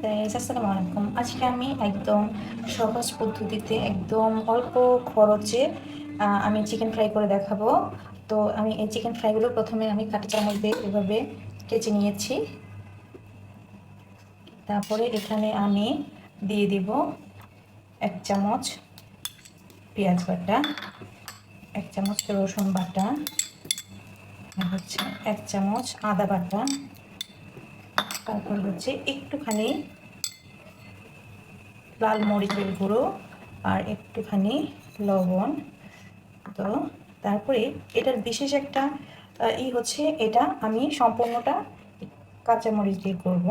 Guys আসসালামু আলাইকুম। আজকে আমি একদম সহজ পদ্ধতিতে একদম অল্প খরচে আমি চিকেন ফ্রাই করে দেখাবো। তো আমি এই চিকেন ফ্রাইগুলো প্রথমে আমি কাঁটা চামচ দিয়ে এভাবে কেচে নিয়েছি। তারপরে এখানে আমি দিয়ে দিব এক চামচ পেঁয়াজ বাটা, এক চামচ রসুন বাটা হচ্ছে এক চামচ আদা বাটা। তারপর হচ্ছে একটুখানি লাল মরিচের গুঁড়ো আর একটুখানি লবণ। তো তারপরে এটার বিশেষ একটা ই হচ্ছে এটা আমি সম্পূর্ণটা কাঁচামরিচ দিয়ে করব।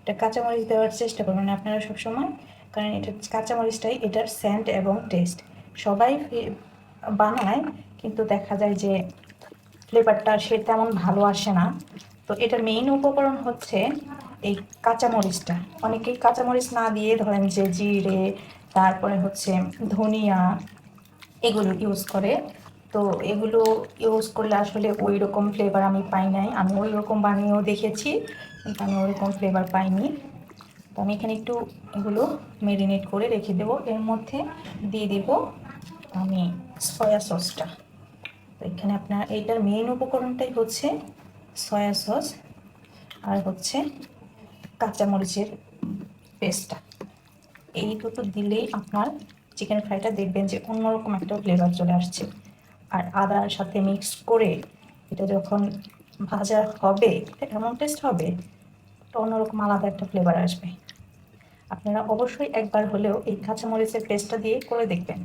এটা কাঁচামরিচ দেওয়ার চেষ্টা করবেন আপনারা সবসময়, কারণ এটা কাঁচামরিচটাই এটার স্যান্ড এবং টেস্ট সবাই বানায়, কিন্তু দেখা যায় যে ফ্লেভারটা সে তেমন ভালো আসে না। তো এটার মেইন উপকরণ হচ্ছে এই কাঁচামরিচটা। অনেকেই কাঁচামরিচ না দিয়ে ধরেন যে জিরে, তারপরে হচ্ছে ধনিয়া এগুলো ইউজ করে। তো এগুলো ইউজ করলে আসলে ওই রকম ফ্লেভার আমি পাই নাই। আমি ওই রকম বানিয়েও দেখেছি, কিন্তু আমি ওই রকম ফ্লেভার পাইনি। তো আমি এখানে একটু এগুলো মেরিনেট করে রেখে দেবো। এর মধ্যে দিয়ে দেব আমি সয়া সসটা তো এখানে আপনার এইটার মেইন উপকরণটাই হচ্ছে সয়া সস আর হচ্ছে কাঁচামরিচের পেস্টটা। এই দুটো দিলেই আপনার চিকেন ফ্রাইটা দেখবেন যে অন্যরকম একটা ফ্লেভার চলে আসছে। আর আদার সাথে মিক্স করে এটা যখন ভাজা হবে এমন টেস্ট হবে? তো অন্যরকম আলাদা একটা ফ্লেভার আসবে। আপনারা অবশ্যই একবার হলেও এই কাঁচামরিচের পেস্টটা দিয়ে করে দেখবেন।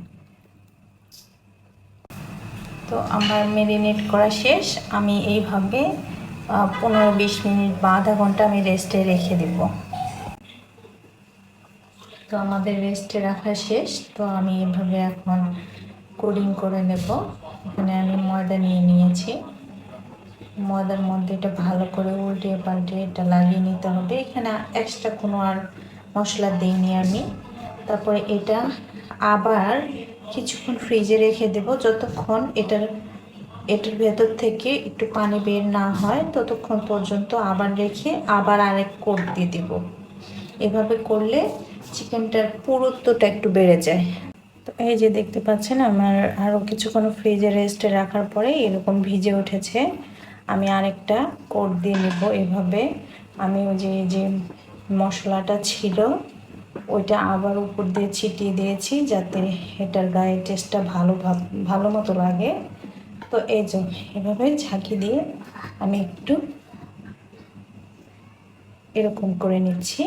তো আমার মেরিনেট করা শেষ। আমি এইভাবে পনেরো বিশ মিনিট বা আধা ঘণ্টা আমি রেস্টে রেখে দেব। তো আমাদের রেস্টে রাখা শেষ। তো আমি এভাবে এখন কোডিং করে নেব। এখানে আমি ময়দা নিয়ে নিয়েছি। ময়দার মধ্যে এটা ভালো করে উল্টে পাল্টে এটা লাগিয়ে নিতে হবে। এখানে এক্সট্রা কোনো আর মশলা দিইনি আমি। তারপরে এটা আবার কিছুক্ষণ ফ্রিজে রেখে দেব। যতক্ষণ এটার এটার ভেতর থেকে একটু পানি বের না হয়, ততক্ষণ পর্যন্ত আবার রেখে আবার আরেক কোট দিয়ে দেব। এভাবে করলে চিকেনটার পুরুত্বটা একটু বেড়ে যায়। তো এই যে দেখতে পাচ্ছেন, আমার আরও কিছুক্ষণ ফ্রিজে রেস্টে রাখার পরে এরকম ভিজে উঠেছে। আমি আরেকটা কোট দিয়ে নেব এভাবে। আমি ওই যে যে মশলাটা ছিল, ওইটা আবার উপর দিয়ে ছিটিয়ে দিয়েছি যাতে এটার গায়ে টেস্টটা ভালো ভালো মতো লাগে। তো এই যে এভাবে ঝাঁকি দিয়ে আমি একটু এরকম করে নিচ্ছি।